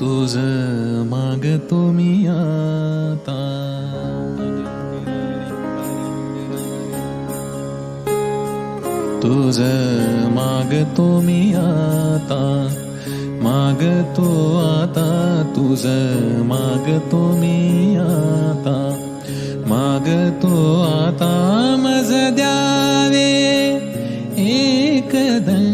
तुझ मागतो मी आता. तुझ मागतो मी आता. मागतो आता. तुझ मागतो मी आता. मागतो आता. मज द्यावे. एकदम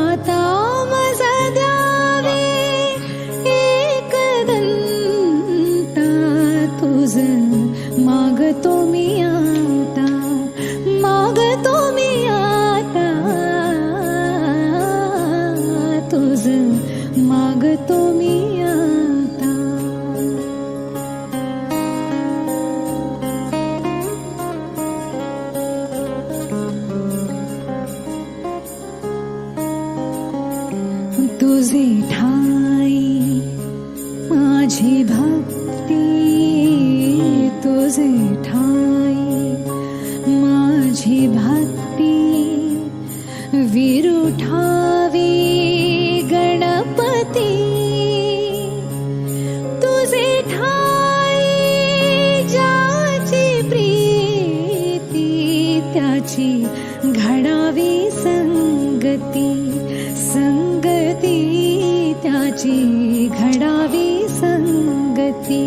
मागतो मी आता तुझे ठाई माझी भक्ती तुझे ठाई माझी भक्ती विरुठावी त्याची घडावी संगती संगती त्याची घडावी संगती.